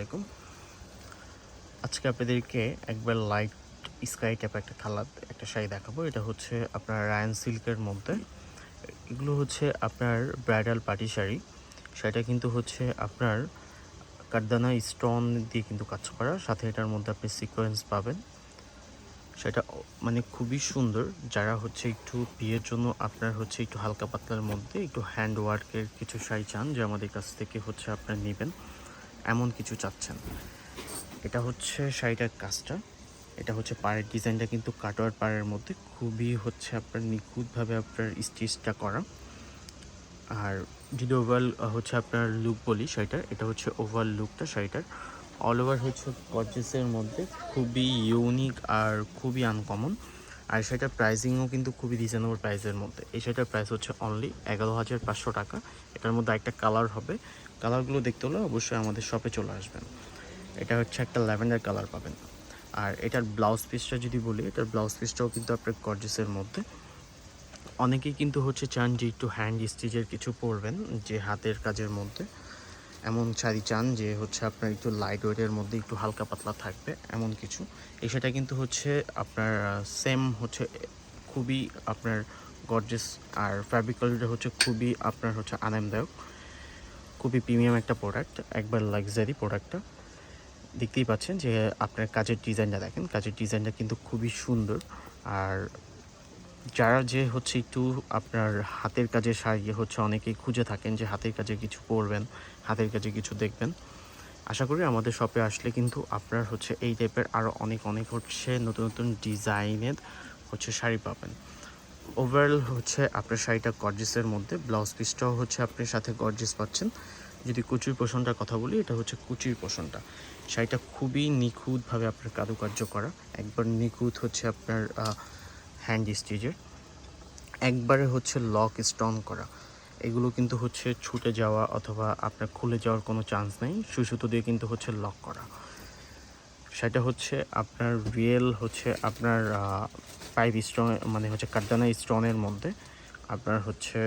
আলাইকুম। আজকে আপনাদেরকে একবার লাইট স্কাই টাইপ একটা কালার একটা শাড়ি দেখাবো। এটা হচ্ছে আপনার রায়ান সিল্কের মধ্যে। এগুলো হচ্ছে আপনার ব্রাইডাল পার্টি শাড়ি। শাড়িটা কিন্তু হচ্ছে আপনার কারদানা স্টোন দিয়ে কিন্তু কাজ করা। সাথে এটার মধ্যে আপনি সিকোয়েন্স পাবেন। সেটা মানে খুবই সুন্দর। যারা হচ্ছে একটু বিয়ের জন্য আপনার হচ্ছে একটু হালকা পাতলার মধ্যে একটু হ্যান্ড ওয়ার্কের কিছু শাড়ি চান, যে আমাদের কাছ থেকে হচ্ছে আপনার নেবেন। এমন কিছু চাচ্ছেন। এটা হচ্ছে শাড়িটার কাজটা। এটা হচ্ছে পাড়ের ডিজাইনটা কিন্তু কাটোয়ার পাড়ের মধ্যে খুবই হচ্ছে আপনার নিখুঁতভাবে আপনার স্টিচটা করা। আর যদি ওভার হচ্ছে আপনার লুক বলি শাড়িটার, এটা হচ্ছে ওভার লুকটা শাড়িটার। অল ওভার হচ্ছে গর্জেসের মধ্যে খুবই ইউনিক আর খুবই আনকমন আর সেটার প্রাইসিংও কিন্তু খুবই রিজনেবল প্রাইসের মধ্যে। এই শাড়িটার প্রাইস হচ্ছে অনলি এগারো হাজার পাঁচশো টাকা। এটার মধ্যে একটা কালার হবে। কালারগুলো দেখতে হলে অবশ্যই আমাদের শপে চলে আসবেন। এটা হচ্ছে একটা ল্যাভেন্ডার কালার পাবেন। আর এটার ব্লাউজ পিসটা যদি বলি, এটার ব্লাউজ পিসটাও কিন্তু আপনার গর্জেসের মধ্যে। অনেকেই কিন্তু হচ্ছে চান যে একটু হ্যান্ড স্টিচের কিছু পরবেন, যে হাতের কাজের মধ্যে। এমন শাড়ি চান যে হচ্ছে আপনার একটু লাইট ওয়েটের মধ্যে একটু হালকা পাতলা থাকবে, এমন কিছু। এই সেটা কিন্তু হচ্ছে আপনার সেম হচ্ছে, খুবই আপনার গর্জেস আর ফ্যাব্রিক কোয়ালিটি হচ্ছে খুবই আপনার হচ্ছে আরামদায়ক। খুবই প্রিমিয়াম একটা প্রোডাক্ট একবার লাক্সারি প্রোডাক্টটা দেখতেই পাচ্ছেন যে আপনার কাজের ডিজাইনটা দেখেন, কাজের ডিজাইনটা কিন্তু খুবই সুন্দর। আর যারা যে হচ্ছে একটু আপনার হাতের কাজের শাড়ি হচ্ছে অনেকেই খুঁজে থাকেন যে হাতের কাজে কিছু পরবেন হাতের কাজে কিছু দেখবেন। আশা করি আমাদের শপে আসলে কিন্তু আপনার হচ্ছে এই টাইপের আরও অনেক অনেক হচ্ছে নতুন নতুন ডিজাইনের হচ্ছে শাড়ি পাবেন। ওভারঅল হচ্ছে আপনার শাড়িটা গর্জেসের মধ্যে ব্লাউজ পিসটাও হচ্ছে আপনি সাথে গর্জিস পাচ্ছেন। যদি কুচির পোষণটার কথা বলি, এটা হচ্ছে কুচির পোষণটা। শাড়িটা খুবই নিখুঁতভাবে আপনার কারুকার্য করা, একবার নিখুঁত হচ্ছে আপনার হ্যান্ড স্টিচের। একবারে হচ্ছে লক স্ট্রং করা। এগুলো কিন্তু হচ্ছে ছুটে যাওয়া অথবা আপনার খুলে যাওয়ার কোনো চান্স নেই। সুসুতো দিয়ে কিন্তু হচ্ছে লক করা। সেটা হচ্ছে আপনার রিয়েল হচ্ছে আপনার পাইপ স্ট্রং মানে হচ্ছে কাটদানা স্ট্রনের মধ্যে আপনার হচ্ছে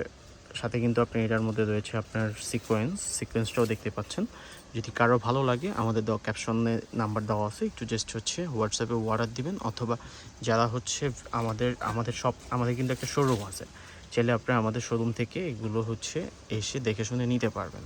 সাথে কিন্তু আপনি এটার মধ্যে রয়েছে আপনার সিকোয়েন্স সিকোয়েন্সটাও দেখতে পাচ্ছেন। যদি কারও ভালো লাগে, আমাদের দেওয়া ক্যাপশনে নাম্বার দেওয়া আছে, একটু জাস্ট হচ্ছে হোয়াটসঅ্যাপে অর্ডার দিবেন, অথবা যারা হচ্ছে আমাদের আমাদের সব, আমাদের কিন্তু একটা শোরুম আছে। চাইলে আপনি আমাদের শোরুম থেকে এগুলো হচ্ছে এসে দেখে শুনে নিতে পারবেন।